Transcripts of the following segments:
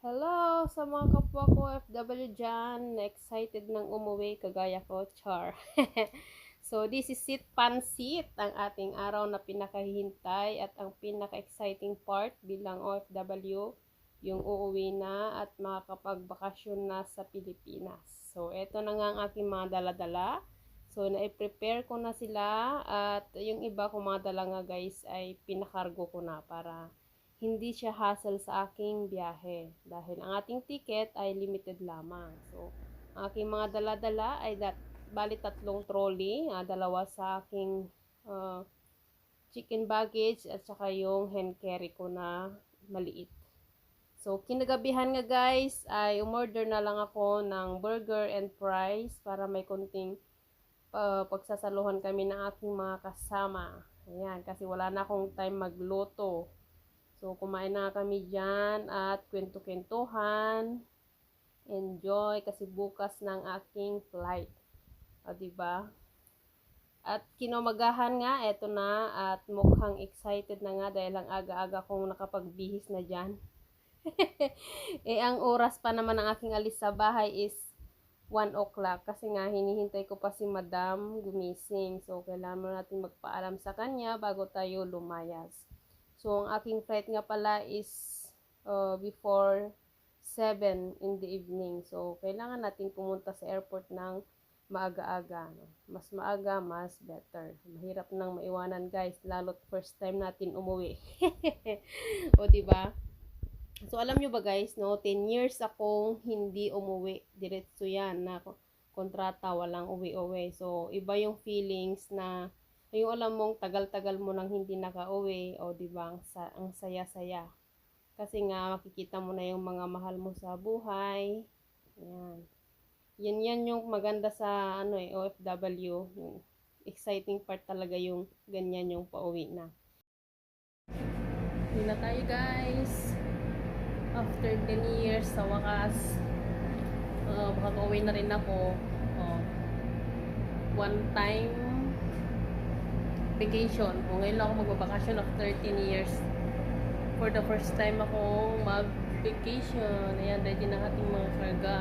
Hello sa mga kapwa ko FW dyan. Excited nang umuwi kagaya ko, Char. so this is Sit Pansit, ang ating araw na pinakahihintay at ang pinaka-exciting part bilang OFW, yung uuwi na at makakapagbakasyon na sa Pilipinas. So eto na nga ang aking mga dala-dala. So, na-prepare ko na sila at yung iba kong mga dala nga guys ay pinakargo ko na para hindi siya hassle sa aking biyahe dahil ang ating ticket ay limited lamang. So, ang aking mga dala-dala ay dat bali tatlong trolley, ah, dalawa sa aking ah, chicken baggage at saka yung hand carry ko na maliit. So, kinagabihan nga guys ay umorder na lang ako ng burger and fries para may konting uh, pagsasaluhan kami ng aking mga kasama. Ayan, kasi wala na akong time magluto. So, kumain na kami dyan at kwento-kwentuhan. Enjoy kasi bukas ng aking flight. O, diba? At kinumagahan nga, eto na at mukhang excited na nga dahil ang aga-aga kong nakapagbihis na dyan. eh, ang oras pa naman ng aking alis sa bahay is 1 o'clock kasi nga hinihintay ko pa si madam gumising. So, kailangan natin magpaalam sa kanya bago tayo lumayas. So, ang aking flight nga pala is uh, before 7 in the evening. So, kailangan natin pumunta sa airport ng maaga-aga. No? Mas maaga, mas better. Mahirap nang maiwanan guys, lalo't first time natin umuwi. o, ba? So, alam nyo ba guys, no, 10 years akong hindi umuwi. Diretso yan na kontrata, walang uwi-uwi. So, iba yung feelings na, yung alam mong tagal-tagal mo nang hindi nakauwi, o di ba, ang, sa, ang saya-saya. Kasi nga, makikita mo na yung mga mahal mo sa buhay. Yan. Yan yan yung maganda sa ano eh, OFW. Yung exciting part talaga yung ganyan yung pauwi na. Hindi na tayo guys after 10 years sa wakas uh, makaka-uwi na rin ako oh, one time vacation. O ngayon lang ako magbabakasyon after 13 years for the first time akong mag vacation ayan ready na ating mga karga.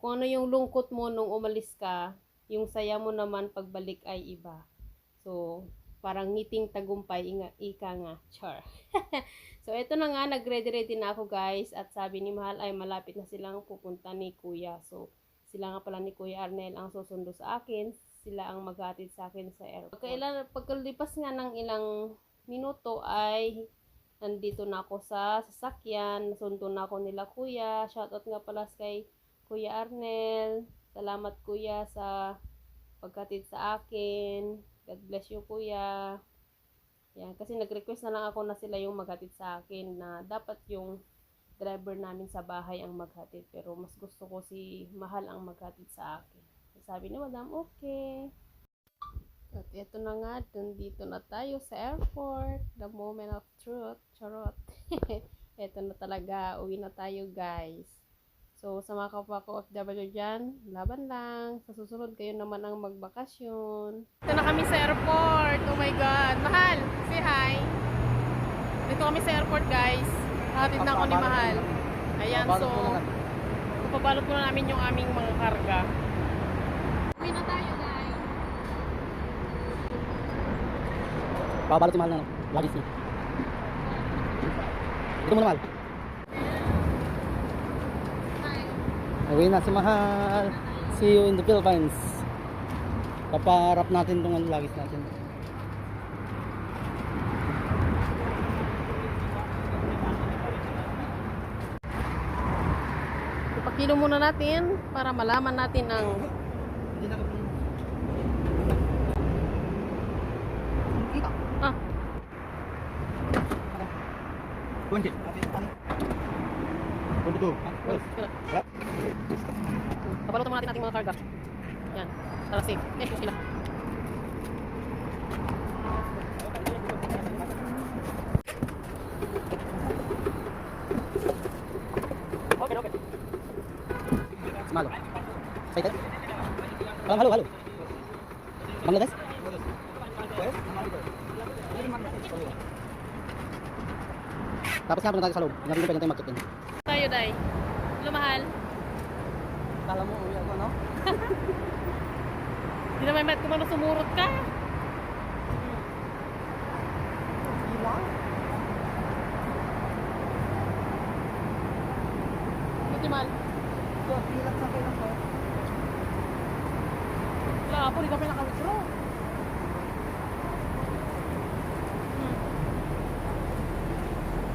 Kung ano yung lungkot mo nung umalis ka, yung saya mo naman pagbalik ay iba. So, parang ngiting tagumpay, inga, ika nga, char. so, ito na nga, nag-ready-ready na ako guys, at sabi ni Mahal ay malapit na silang pupunta ni Kuya. So, sila nga pala ni Kuya Arnel ang susundo sa akin, sila ang maghatid sa akin sa airport. Kailan, pagkalipas nga ng ilang minuto ay nandito na ako sa sasakyan, nasundo na ako nila Kuya, shoutout nga pala kay Kuya Arnel. Salamat Kuya sa pagkatid sa akin. God bless you Kuya. Yan, kasi nag-request na lang ako na sila yung maghatid sa akin na dapat yung driver namin sa bahay ang maghatid. Pero mas gusto ko si Mahal ang maghatid sa akin. Sabi ni Madam, okay. At ito na nga, dito na tayo sa airport. The moment of truth. Charot. ito na talaga. Uwi na tayo guys. So, sa mga kapwa ko OFW dyan, laban lang. Sa susunod, kayo naman ang magbakasyon. Ito na kami sa airport. Oh my God. Mahal, say hi. Dito kami sa airport, guys. Hatid na ako ni Mahal. Ayan, so, papabalot ko na namin yung aming mga karga. Uwi na tayo, guys. Pabalot si Mahal na, no? Lagi si. Dito mo na, Mahal. Hi. Uwi na si Mahal. See you in the Philippines. Paparap natin itong ano, lagis natin. Ipakilo muna natin para malaman natin ang ah, Kunti. Kunti Papalutan muna natin ating mga karga. Yan. Para safe. Eh, sila. Malo. Excited? Walang halo, halo. Bangladesh? Tapos nga na tayo sa loob. Pwede tayo mag-check mat kung ano sumurot ka. Buti mal. Wala nga po, hindi ka pinaka-withdraw. Hmm.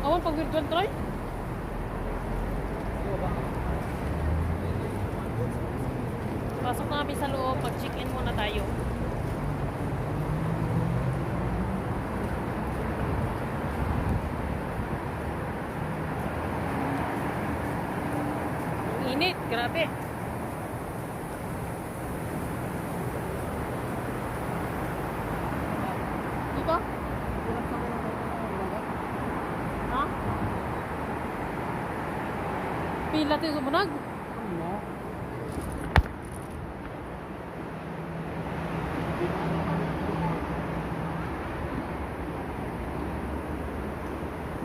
Awan, pag withdraw try? Pasok na kami sa loob, mag-check-in muna tayo. Ang init, grabe. Dito? Ha? Pila tayo sumunag?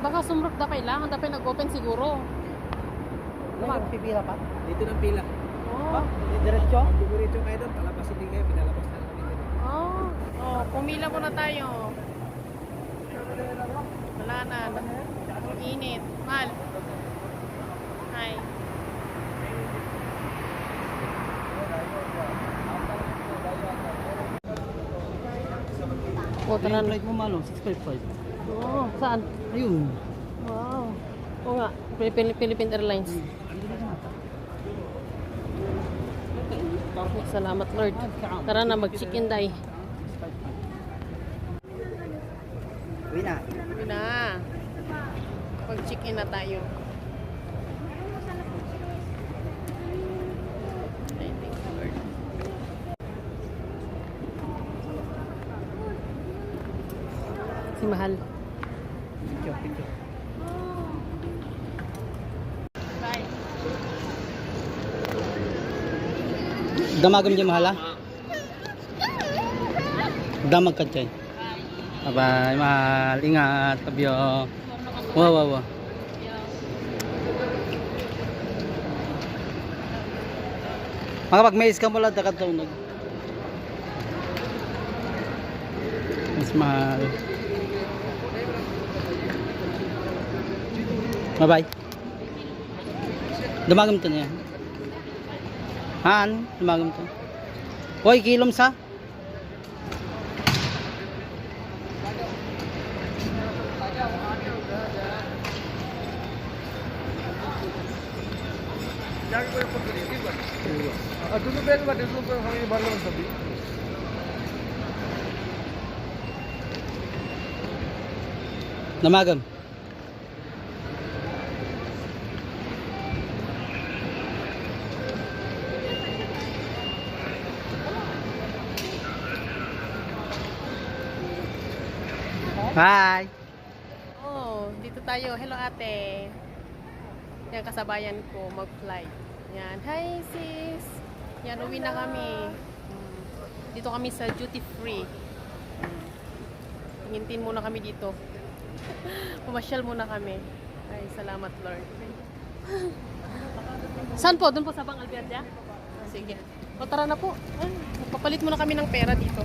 Baka sumrok da kailangan, dapat nag-open siguro. Magpipila pa? Dito ng pila. Oh. Diretso? Diretso kayo doon, palabas hindi kayo, pinalabas na lang. Oh, oh, pumila muna tayo. Wala na. Ang init. Mahal. Hi. Oh, tara na. Flight mo malo, 655. Oh, saan? Ayun. Wow. Oo nga, Philippine, Philippine Airlines. Salamat Lord. Tara na, mag-check-in tayo. Uwi na. Sabi na. Pag-check-in na tayo. Ay, thank you, Lord. Si Mahal. Picture, picture. Bye. Damagam dyan mahala? Damag ka dyan. Bye-bye, mahal. Ingat, kabyo. Wow, wow, wow. Mga pag may iskam wala, dakat daw nag. Mas mahal. Bye-bye. Dumagam to niya. Han, dumagam to. Hoy, kilom sa. Ah, dulu ba ba dito pa kami balo sa sabi? Namagam. Hi. Oh, dito tayo. Hello ate. Yan kasabayan ko mag-flight. Yan. Hi sis. Yan, uwi na kami. Mm. Dito kami sa duty free. Mm. Tingintin muna kami dito. Pumasyal muna kami. Ay, salamat Lord. Saan po? Doon po sa Bang Albertia? Ah, sige. O tara na po. Ay, magpapalit muna kami ng pera dito.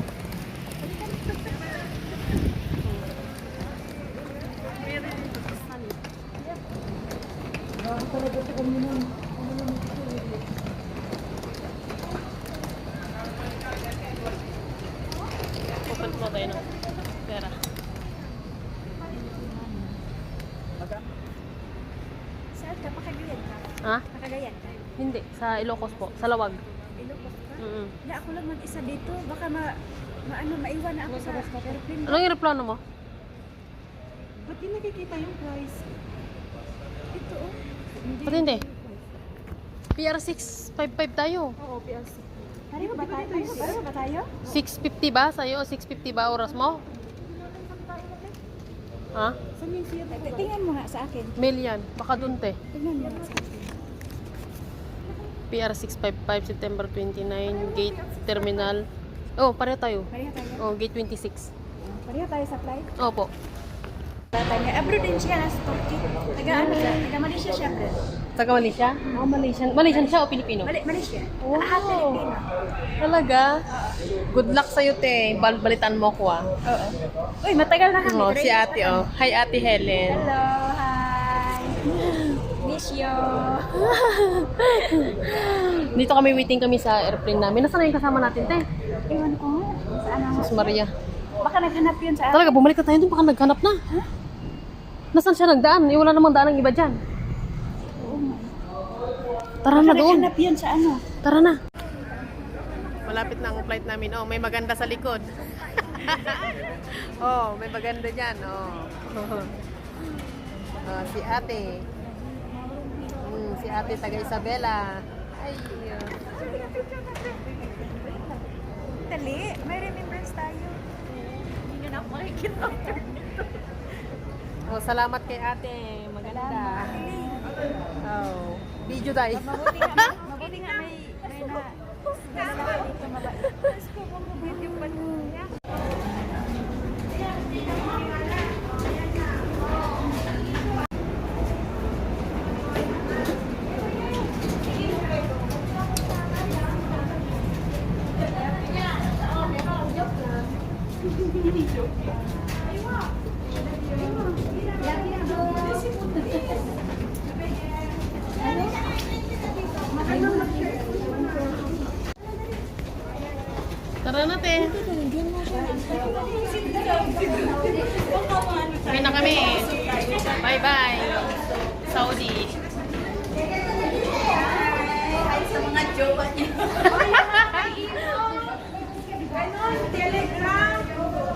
Open po tayo ng pera. Saan ka? Pakagayan ka? Ha? Pakagayan ka? Hindi. Sa Ilocos po. Sa Lawag. Ilocos ka? Mm Na ako lang mag-isa dito. Baka ma, maano, maiwan na ako sa airplane. Anong aeroplano mo? Ba't di nakikita yung price? Ba't hindi? PR655 tayo. Oo, PLC. Pareho ba tayo? Pareho ba tayo? 650 ba sa'yo? 650 ba oras mo? Ha? Tingnan mo nga sa akin. Mail yan. Baka dun te. Tingnan mo nga sa akin. PR 655 September 29 Gate Terminal. Oh, pareho tayo. Pareha tayo. Oh, Gate 26. Pareha tayo sa flight. Opo. Taga abroad din siya na Turkey. Taga ano siya? Taga Malaysia siya. bro. Taga Malaysia? Oh, Malaysian. Malaysian siya o Pilipino? Mali Malaysia. Wow. Ah, Pilipino. Talaga? Good luck sa'yo, te. Bal balitan mo ko, ah. Oo. Uy, matagal na kami. Oh, si ate, oh. Hi, ate Helen. Hello, hi. Miss you. Dito kami waiting kami sa airplane namin. Nasaan na yung kasama natin, te? Ewan ko nga. Saan ang... Sus Maria. Baka naghanap yun sa... Talaga, bumalik na tayo dun. Baka naghanap na. Nasaan siya nagdaan? Eh, wala namang daan ng iba dyan. Tara Baka na doon. naghanap yun sa ano. Tara na. Malapit na ang flight namin. Oh, may maganda sa likod. oh, may maganda dyan. Oh. oh si ate. Hmm, si ate taga Isabela. Ay, uh, Dali, may remembrance tayo. Hindi nyo na ako makikita. oh, salamat kay ate. Maganda. Oh, video dai. Mabuti nga, mabuti nga may, may na... May lalaki dito mabait. Tara na, te. Uwi na kami. Bye-bye. Saudi. Sa mga jowa niya.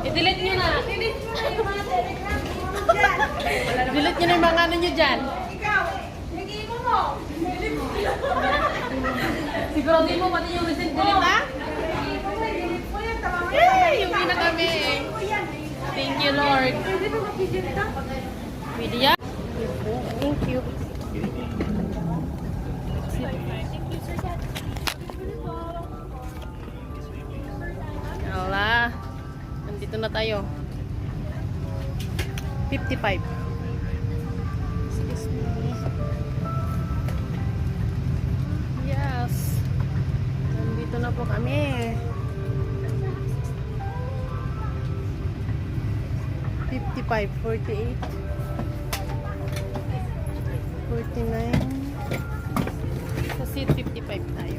I-delete nyo na. Delete nyo na yung mga ano nyo dyan. Siguro din mo pati yung recent delete ha? Yay! Uwi na kami. Thank you, Lord. Pwede? Thank you. Wala. Nandito na tayo. 55. Excuse me. Yes. Nandito na po kami. 55, 48, 49. Sa seat 55 tayo.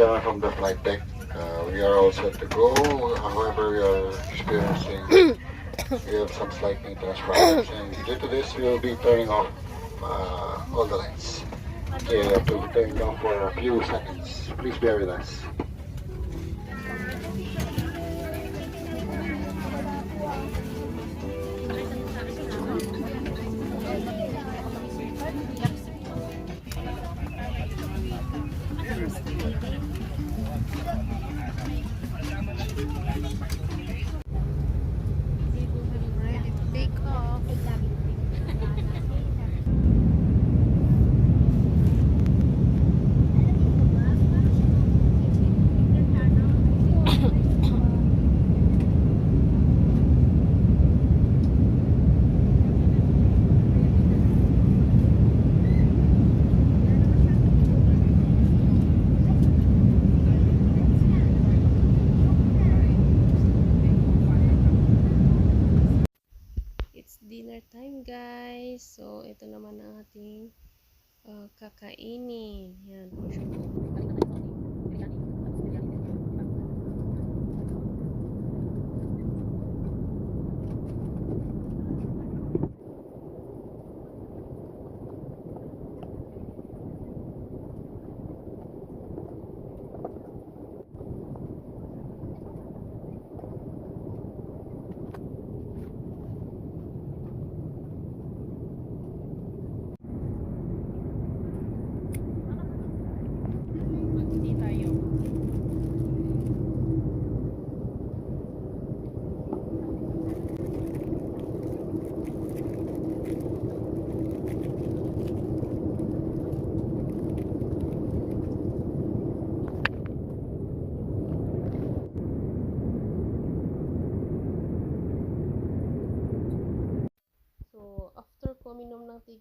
Gentlemen from the flight deck, uh, we are all set to go. However, we are experiencing we have some slight maintenance problems, and due to this, we will be turning off uh, all the lights. Okay, we have to turn it off for a few seconds. Please bear with us. So, ito naman ang ating uh, kakainin. Yan.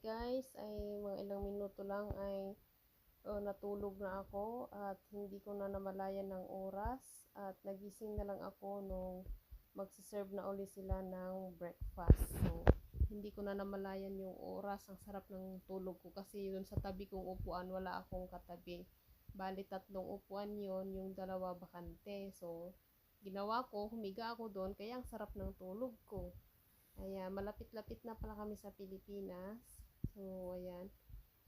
Guys ay mga ilang minuto lang ay uh, natulog na ako at hindi ko na namalayan ng oras at nagising na lang ako nung magsiserve na uli sila ng breakfast. So, hindi ko na namalayan yung oras. Ang sarap ng tulog ko kasi yun sa tabi kong upuan wala akong katabi. Bali tatlong upuan yon yung dalawa bakante. So, ginawa ko, humiga ako doon kaya ang sarap ng tulog ko. Ayan, malapit-lapit na pala kami sa Pilipinas. So, ayan,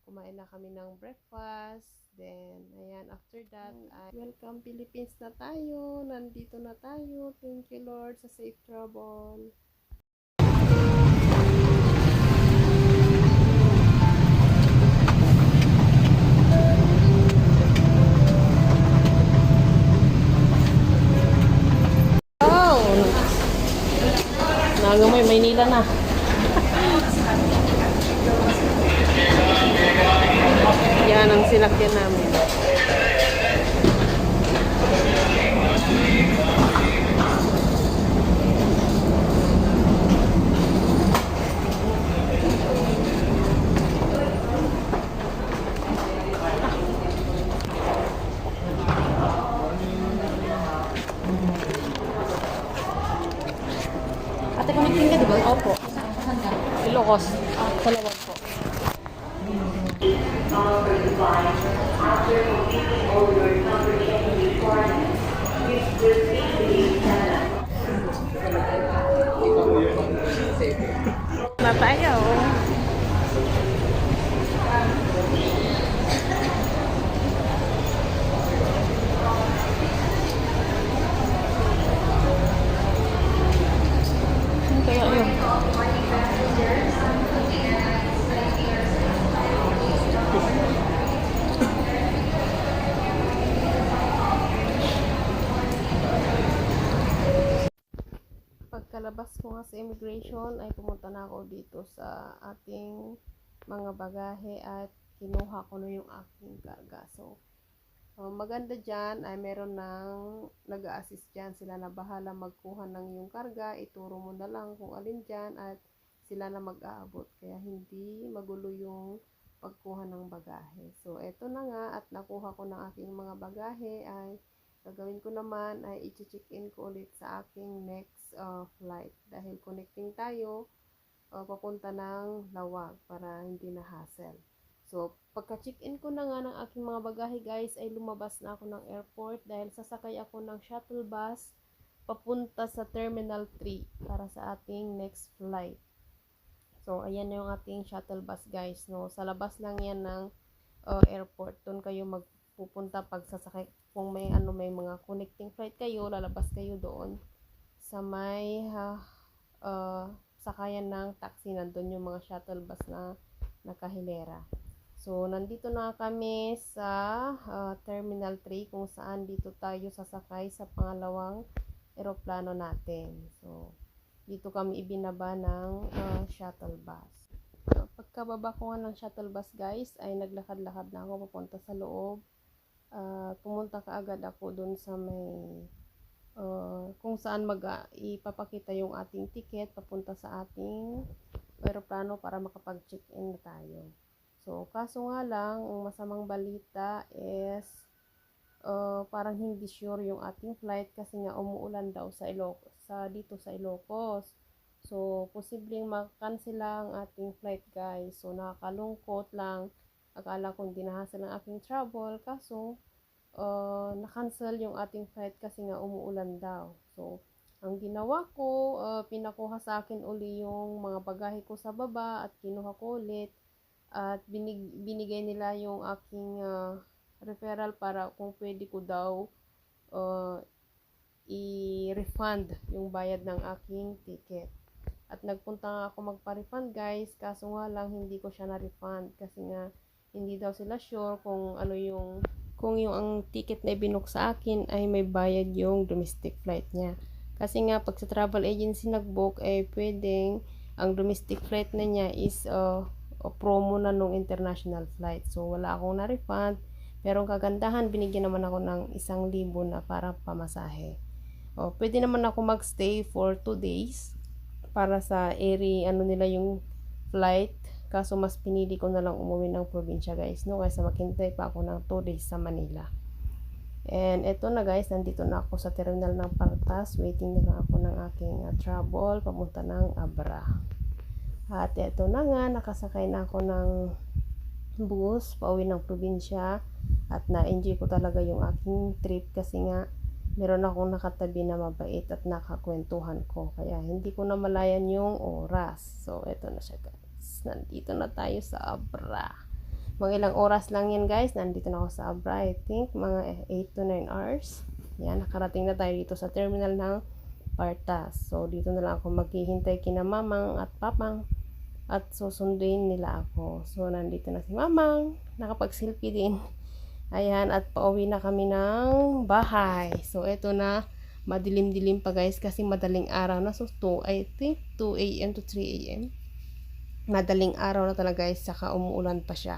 kumain na kami ng breakfast. Then, ayan, after that, ay, welcome Philippines na tayo. Nandito na tayo. Thank you Lord sa safe travel. Nagamay, Maynila na. Yan ang sinakyan namin. Ate, connecting ka, di ba? Opo. Ilocos. Kalawag po. Na tayo. Ano kaya yun? Pagkalabas ko nga sa immigration ay pumunta na ako dito sa ating mga bagahe at kinuha ko na yung aking karga. So, uh, maganda dyan ay meron ng nag-assist dyan. Sila na bahala magkuha ng yung karga. Ituro mo na lang kung alin dyan at sila na mag-aabot. Kaya hindi magulo yung pagkuha ng bagahe. So, eto na nga at nakuha ko ng aking mga bagahe ay gagawin ko naman ay i-check-in ko ulit sa aking next uh, flight dahil connecting tayo uh, papunta ng Lawag para hindi na hassle. So, pagka-check-in ko na nga ng aking mga bagahe guys ay lumabas na ako ng airport dahil sasakay ako ng shuttle bus papunta sa Terminal 3 para sa ating next flight. So, ayan na yung ating shuttle bus guys. No? Sa labas lang yan ng uh, airport. Doon kayo magpupunta pag sasakay. Kung may ano may mga connecting flight kayo, lalabas kayo doon sa may uh, uh, sakayan ng taxi. Nandun yung mga shuttle bus na nakahilera. So, nandito na kami sa uh, Terminal 3 kung saan dito tayo sasakay sa pangalawang eroplano natin. So, dito kami ibinaba ng uh, shuttle bus. So, pagkababa ko nga ng shuttle bus guys, ay naglakad-lakad na ako papunta sa loob. Uh, pumunta ka agad ako dun sa may uh, kung saan mag uh, ipapakita yung ating ticket papunta sa ating aeroplano para makapag-check-in na tayo. So, kaso nga lang, ang masamang balita is uh, parang hindi sure yung ating flight kasi nga umuulan daw sa Ilocos, sa dito sa Ilocos. So, posibleng mag-cancel ang ating flight guys. So, nakakalungkot lang. Akala ko hindi nahasal ang aking travel. Kaso, uh, na-cancel yung ating flight kasi nga umuulan daw. So, ang ginawa ko, uh, pinakuha sa akin uli yung mga bagahe ko sa baba at kinuha ko ulit. At binig, binigay nila yung aking uh, referral para kung pwede ko daw uh, i-refund yung bayad ng aking ticket. At nagpunta nga ako magpa-refund guys, kaso nga lang hindi ko siya na-refund kasi nga hindi daw sila sure kung ano yung kung yung ang ticket na ibinok sa akin ay may bayad yung domestic flight niya. Kasi nga pag sa travel agency nag-book ay pwedeng ang domestic flight na niya is uh, promo na nung international flight. So wala akong na-refund. Pero ang kagandahan, binigyan naman ako ng isang libo na para pamasahe. O, pwede naman ako magstay for 2 days para sa area, ano nila yung flight Kaso mas pinili ko na lang umuwi ng probinsya guys, no? Kaysa maghintay pa ako ng 2 days sa Manila. And eto na guys, nandito na ako sa terminal ng Partas. Waiting na lang ako ng aking uh, travel papunta ng Abra. At eto na nga, nakasakay na ako ng bus pauwi ng probinsya. At na-enjoy ko talaga yung aking trip kasi nga meron akong nakatabi na mabait at nakakwentuhan ko. Kaya hindi ko na malayan yung oras. So, eto na siya guys. Nandito na tayo sa Abra. Mga ilang oras lang yan guys. Nandito na ako sa Abra. I think mga 8 to 9 hours. Yan, nakarating na tayo dito sa terminal ng Partas. So, dito na lang ako maghihintay kina mamang at papang at susunduin nila ako. So, nandito na si mamang. Nakapag-selfie din. Ayan, at pauwi na kami ng bahay. So, eto na. Madilim-dilim pa guys kasi madaling araw na. So, 2, I think 2 a.m. to 3 a.m. Madaling araw na talaga guys. Saka umuulan pa siya.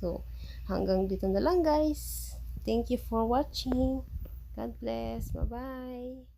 So, hanggang dito na lang guys. Thank you for watching. God bless. Bye-bye.